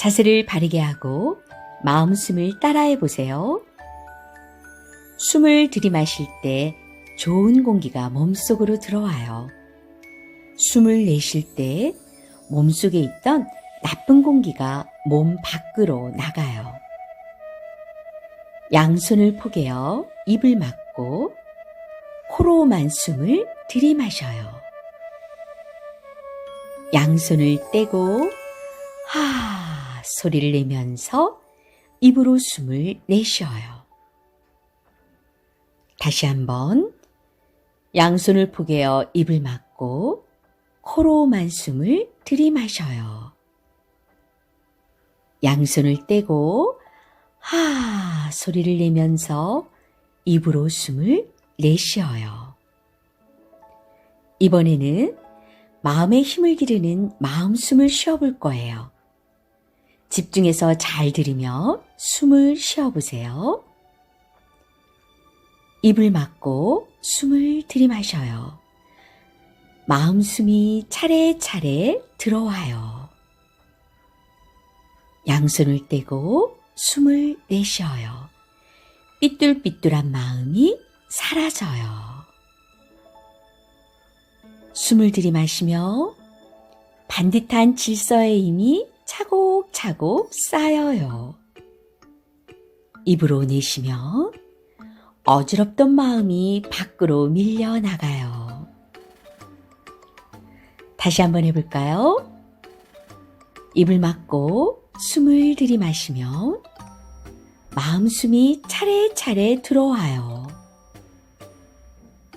자세를 바르게 하고 마음 숨을 따라해 보세요. 숨을 들이마실 때 좋은 공기가 몸속으로 들어와요. 숨을 내쉴 때 몸속에 있던 나쁜 공기가 몸 밖으로 나가요. 양손을 포개어 입을 막고 코로만 숨을 들이마셔요. 양손을 떼고 하 소리를 내면서 입으로 숨을 내쉬어요. 다시 한번 양손을 포개어 입을 막고 코로만 숨을 들이마셔요. 양손을 떼고 하 소리를 내면서 입으로 숨을 내쉬어요. 이번에는 마음의 힘을 기르는 마음 숨을 쉬어볼 거예요. 집중해서 잘 들으며 숨을 쉬어보세요. 입을 막고 숨을 들이마셔요. 마음 숨이 차례차례 들어와요. 양손을 떼고 숨을 내쉬어요. 삐뚤삐뚤한 마음이 사라져요. 숨을 들이마시며 반듯한 질서의 힘이 차곡차곡 쌓여요. 입으로 내쉬며 어지럽던 마음이 밖으로 밀려나가요. 다시 한번 해볼까요? 입을 막고 숨을 들이마시며 마음 숨이 차례차례 들어와요.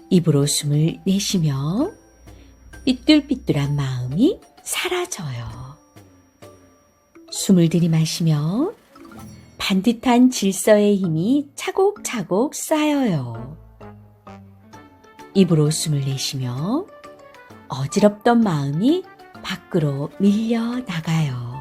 입으로 숨을 내쉬며 삐뚤삐뚤한 마음이 사라져요. 숨을 들이마시며 반듯한 질서의 힘이 차곡차곡 쌓여요. 입으로 숨을 내쉬며 어지럽던 마음이 밖으로 밀려 나가요.